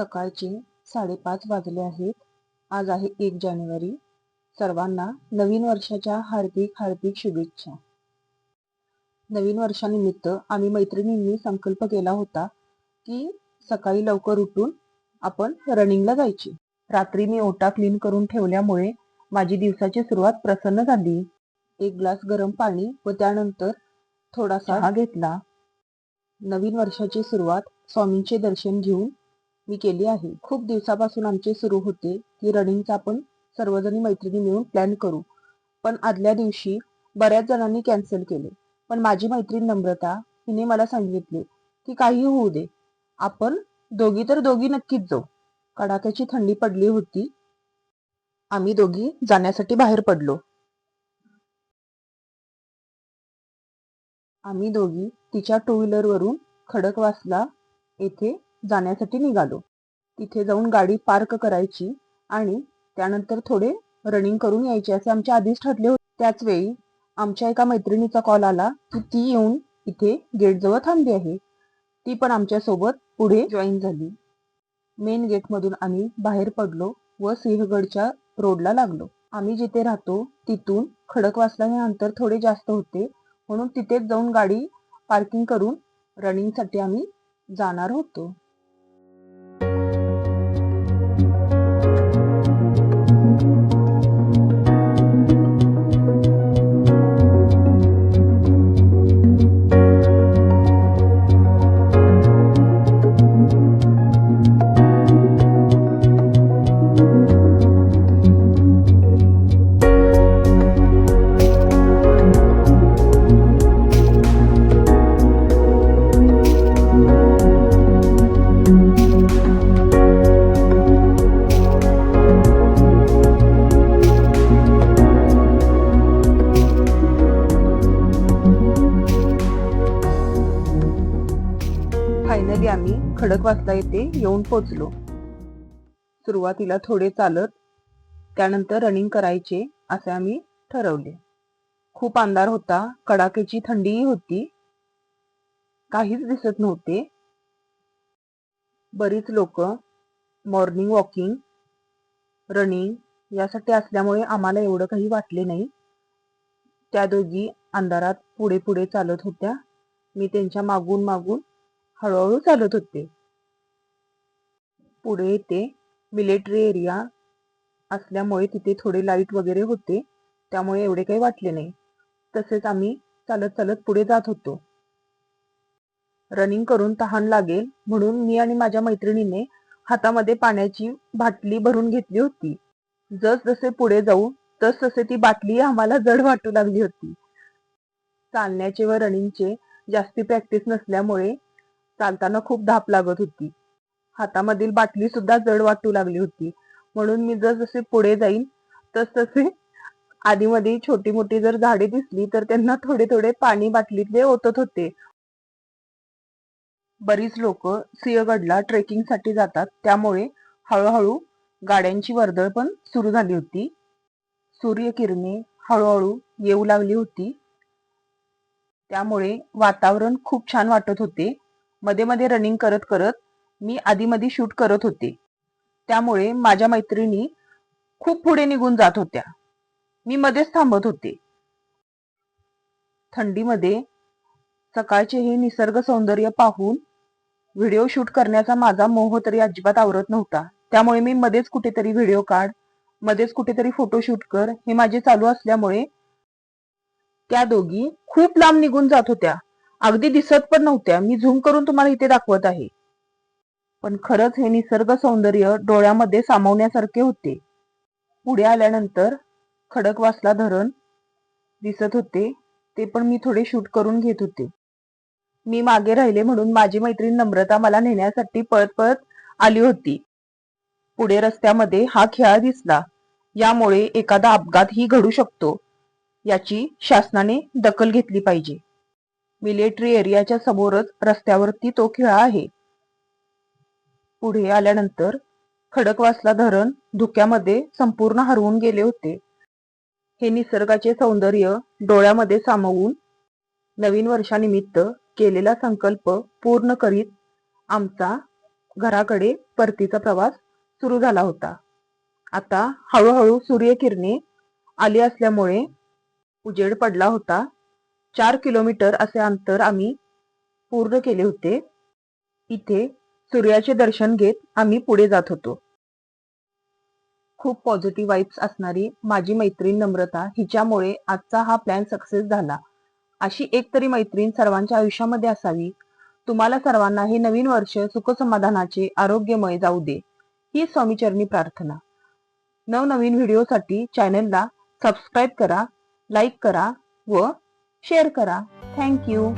सकाळचे साडेपाच वाजले आहेत. आज आहे एक जानेवारी. सर्वांना नवीन वर्षाच्या हार्दिक हार्दिक शुभेच्छा. नवीन वर्षानिमित्त आम्ही मैत्रिणींनी संकल्प केला होता की सकाळी लवकर उठून आपण रनिंगला जायची. रात्री मी ओटा क्लीन करून ठेवल्यामुळे माझी दिवसाची सुरुवात प्रसन्न झाली. एक ग्लास गरम पाणी व त्यानंतर थोडासा घेतला. नवीन वर्षाची सुरुवात स्वामींचे दर्शन घेऊन मी केली आहे. खूप दिवसापासून आमचे सुरू होते की रनिंगचा आपण सर्वजणी मैत्रिणी मिळून प्लॅन करू. पण आदल्या दिवशी बऱ्याच जणांनी कॅन्सल केले. पण माझी मैत्रीण नम्रता हिने मला सांगितले की काही होऊ दे. आपण दोघी तर दोघी नक्कीच जाऊ. कडाक्याची थंडी पडली होती. आम्ही दोघी जाण्यासाठी बाहेर पडलो. आम्ही दोघी तिच्या टू व्हीलर वरून खडकवासला येथे जाण्यासाठी निघालो. तिथे जाऊन गाडी पार्क करायची आणि त्यानंतर थोडे रनिंग करून यायचे असे आमचे आधीच ठरले होते. त्याच वेळी आमच्या एका मैत्रिणीचा कॉल आला की ती येऊन इथे गेटजवळ थांबली आहे. ती पण आमच्यासोबत पुढे जॉईन झाली. मेन गेट मधून आम्ही बाहेर पडलो व सिंहगडच्या रोडला लागलो. आम्ही जिथे राहतो तिथून खडकवासला हे अंतर थोडे जास्त होते. म्हणून तिथेच जाऊन गाडी पार्किंग करून रनिंगसाठी आम्ही जाणार होतो. फायनली आम्ही खडकवासला येथे येऊन पोचलो. सुरुवातीला थोडे चालत त्यानंतर रनिंग करायचे असे आम्ही ठरवले. खूप अंधार होता कडाक्याची थंडीही होती. काहीच दिसत नव्हते. बरीच लोक मॉर्निंग वॉकिंग रनिंग यासाठी असल्यामुळे आम्हाला एवढं काही वाटले नाही. त्या दोघी अंधारात पुढे पुढे चालत होत्या. मी त्यांच्या मागून मागून हळूहळू चालत होते. पुढे ते मिलिटरी एरिया असल्यामुळे तिथे थोडे लाइट वगैरे होते त्यामुळे एवढे काही वाटले नाही. तसेच आम्ही चालत चालत पुढे जात होतो. रनिंग करून तहान लागेल म्हणून मी आणि माझ्या मैत्रिणीने हातामध्ये पाण्याची बाटली भरून घेतली होती. जस जसे पुढे जाऊ तस तसे ती बाटली आम्हाला जड वाटू लागली होती. चालण्याचे व रनिंगचे जास्ती प्रॅक्टिस नसल्यामुळे चालताना खूप धाप लागत होती. हातामधील बाटली सुद्धा जड वाटू लागली होती. म्हणून मी जर जसे पुढे जाईन तस तसे आधीमध्ये छोटी मोठी जर झाडे दिसली तर त्यांना थोडे थोडे पाणी बाटलीतले ओतत होते. बरीच लोक सिंहगडला ट्रेकिंगसाठी जातात. त्यामुळे हळूहळू गाड्यांची वर्दळ पण सुरू झाली होती. सूर्यकिरणे हळूहळू येऊ लागली होती. त्यामुळे वातावरण खूप छान वाटत होते. मध्ये मध्ये रनिंग करत करत मी आधी मध्ये शूट करत होते. त्यामुळे माझ्या मैत्रिणी खूप पुढे निघून जात होत्या. मी मध्येच थांबत होते. थंडीमध्ये सकाळचे हे निसर्ग सौंदर्य पाहून व्हिडिओ शूट करण्याचा माझा मोह तरी अजिबात आवरत नव्हता. त्यामुळे मी मध्येच कुठेतरी व्हिडिओ काढ मध्येच कुठेतरी फोटो शूट कर हे माझे चालू असल्यामुळे त्या दोघी खूप लांब निघून जात होत्या. अगदी दिसत पण नव्हत्या. मी झूम करून तुम्हाला इथे दाखवत आहे. पण खरंच हे निसर्ग सौंदर्य डोळ्यामध्ये सामावण्यासारखे होते. पुढे आल्यानंतर खडकवासला धरण दिसत होते. ते पण मी थोडे शूट करून घेत होते. मी मागे राहिले म्हणून माझी मैत्रीण नम्रता मला नेण्यासाठी पळत पळत आली होती. पुढे रस्त्यामध्ये हा खेळा दिसला. यामुळे एखादा अपघातही घडू शकतो. याची शासनाने दखल घेतली पाहिजे. मिलिटरी एरियाच्या समोरच रस्त्यावरती तो खिळा आहे. पुढे आल्यानंतर खडकवासला धरण धुक्यामध्ये संपूर्ण हरवून गेले होते. हे निसर्गाचे सौंदर्य डोळ्यामध्ये सामावून नवीन वर्षानिमित्त केलेला संकल्प पूर्ण करीत आमचा घराकडे परतीचा प्रवास सुरू झाला होता. आता हळूहळू सूर्यकिरणे आली असल्यामुळे उजेड पडला होता. चार किलोमीटर असे अंतर आम्ही पूर्ण केले होते. इथे सूर्याचे दर्शन घेत आम्ही पुढे जात होतो. खूप पॉझिटिव्ह वाईब्स असणारी माझी मैत्रीण नम्रता हिच्यामुळे आजचा हा प्लॅन सक्सेस झाला. अशी एक तरी मैत्रीण सर्वांच्या आयुष्यामध्ये असावी. तुम्हाला सर्वांना हे नवीन वर्ष सुखसमाधानाचे आरोग्यमय जाऊ दे. ही स्वामीचरणी प्रार्थना. नवनवीन व्हिडिओसाठी चॅनलला सबस्क्राईब करा लाईक करा व शेअर करा. थँक्यू